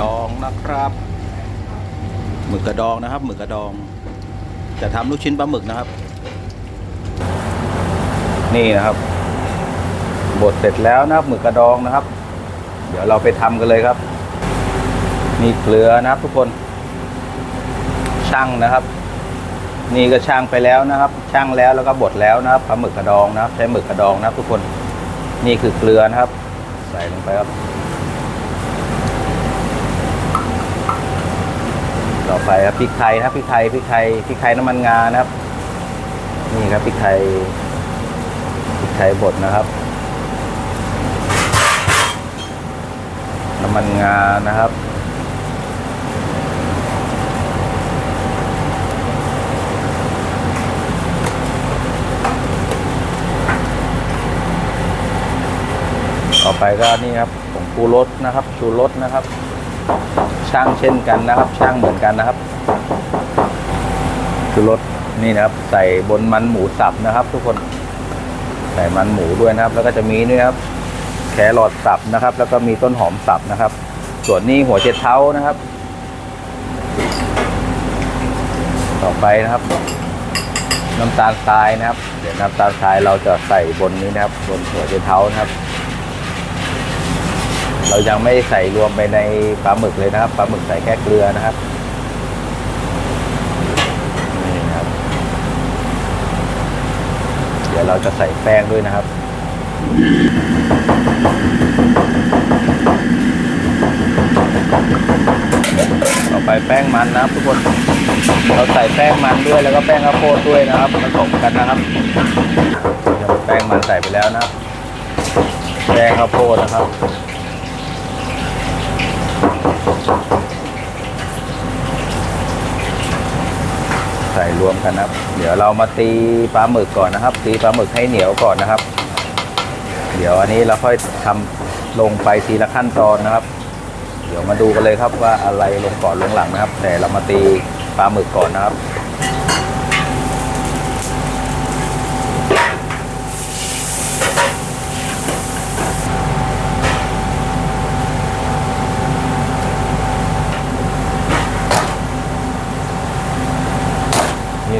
ดองนะครับหมึกกระดองนะครับหมึกกระดอง จะทำลูกชิ้นปลาหมึกนะครับ นี่นะครับบดเสร็จแล้วนะครับหมึกกระดองนะครับ เดี๋ยวเราไปทำกันเลยครับมีเกลือนะครับทุกคนช่างนะครับ นี่ก็ช่างไปแล้วนะครับช่างแล้วแล้วก็บดแล้วนะครับปลาหมึกกระดองนะครับ ใช้หมึกกระดองนะครับ ทุกคนนี่คือเกลือนะครับ ใส่ลงไปครับ ต่อไปครับพริกไทยนะครับพริกไทยพริกไทยพริกไทยน้ำมันงานะครับ นี่ครับพริกไทยพริกไทยบดนะครับ น้ำมันงานะครับต่อไปก็นี่ครับผงชูรสนะครับ ชูรสนะครับ ช่างเช่นกันนะครับ ช่างเหมือนกันนะครับชูรสนี่นะครับ ใส่บนมันหมูสับนะครับ ทุกคนใส่มันหมูด้วยนะครับ แล้วก็จะมีนี่ครับแครอทสับนะครับ แล้วก็มีต้นหอมสับนะครับ ส่วนนี้หัวเช็ดเท้านะครับ ต่อไปนะครับ น้ำตาลทรายนะครับ เดี๋ยวน้ำตาลทรายเราจะใส่บนนี้นะครับ บนหัวเช็ดเท้านะครับ เรายังไม่ใส่รวมไปในปลาหมึกเลยนะครับปลาหมึกใส่แค่เกลือนะครับนี่นะครับ เดี๋ยวเราจะใส่แป้งด้วยนะครับต่อไปแป้งมันนะครับทุกคนเราใส่แป้งมันด้วยแล้วก็แป้งข้าวโพดด้วยนะครับผสมกันนะครับแป้งมันใส่ไปแล้วนะครับ แป้งข้าวโพดนะครับ ใส่รวมกันนะครับ เดี๋ยวเรามาตีปลาหมึกก่อนนะครับ ตีปลาหมึกให้เหนียวก่อนนะครับ เดี๋ยวอันนี้เราค่อยทำลงไปทีละขั้นตอนนะครับ เดี๋ยวมาดูกันเลยครับว่าอะไรลงก่อนลงหลังนะครับ แต่เรามาตีปลาหมึกก่อนนะครับ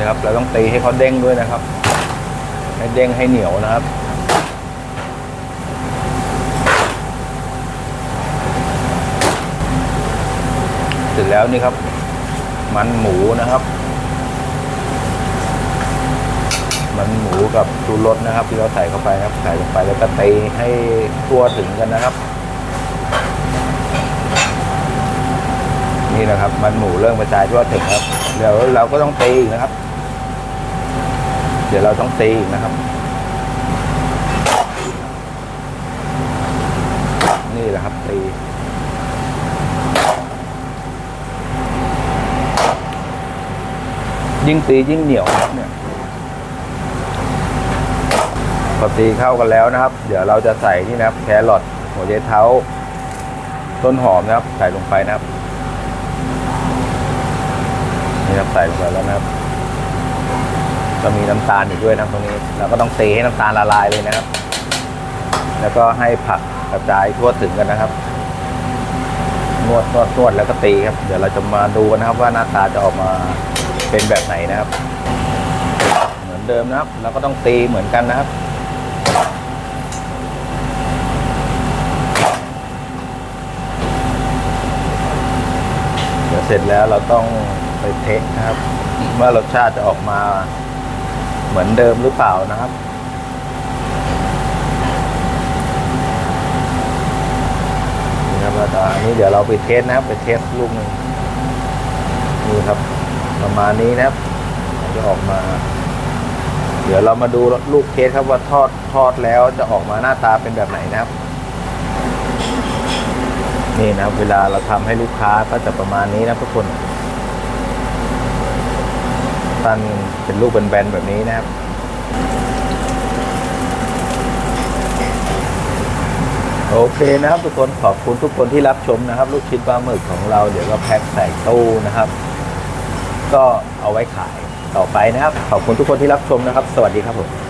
นะครับ เราต้องตีให้เขาเด้งด้วยนะครับ ให้เด้งให้เหนียวนะครับเสร็จแล้วนี่ครับ มันหมูนะครับ มันหมูกับชูรสนะครับ ที่เราใส่เข้าไปนะครับ ใส่ลงไปแล้วก็ตีให้ทั่วถึงกันนะครับ นี่นะครับ มันหมูเริ่มกระจายทั่วถึงครับเดี๋ยวเราก็ต้องตีอีกนะครับ เดี๋ยวเราต้องตีอีกนะครับ นี่แหละครับตียิ่งตียิ่งเหนียวครับเนี่ยพอตีเข้ากันแล้วนะครับ เดี๋ยวเราจะใส่นี่นะครับ แครอทหัวเยเท้า ต้นหอมนะครับ ใส่ลงไปนะครับ นี่ครับใส่ลงไปแล้วนะครับ ก็มีน้ำตาลอยู่ด้วยนะตรงนี้ เราก็ต้องตีให้น้ำตาลละลายเลยนะครับ แล้วก็ให้ผักกระจายทั่วถึงกันนะครับนวดนวดนวดแล้วก็ตีครับ เดี๋ยวเราจะมาดูกันนะครับว่าหน้าตาจะออกมาเป็นแบบไหนนะครับ เหมือนเดิมนะครับ เราก็ต้องตีเหมือนกันนะครับเดี๋ยวเสร็จแล้วเราต้องไปเทสนะครับ ว่ารสชาติจะออกมา เหมือนเดิมหรือเปล่านะครับ นี่ครับแล้วอันนี้เดี๋ยวเราไปเทสนะครับ ไปเทสลูกหนึ่งนี่ครับ ประมาณนี้นะครับจะออกมา เดี๋ยวเรามาดูลูกเทสครับว่าทอดทอดแล้วจะออกมาหน้าตาเป็นแบบไหนนะครับ นี่นะเวลาเราทำให้ลูกค้าก็จะประมาณนี้นะทุกคน ตั้นเป็นลูกแบนๆแบบนี้นะครับโอเคนะครับทุกคนขอบคุณทุกคนที่รับชมนะครับ ลูกชิ้นปลาหมึกของเราเดี๋ยวก็แพ็คใส่ตู้นะครับ ก็เอาไว้ขายต่อไปนะครับ ขอบคุณทุกคนที่รับชมนะครับ สวัสดีครับผม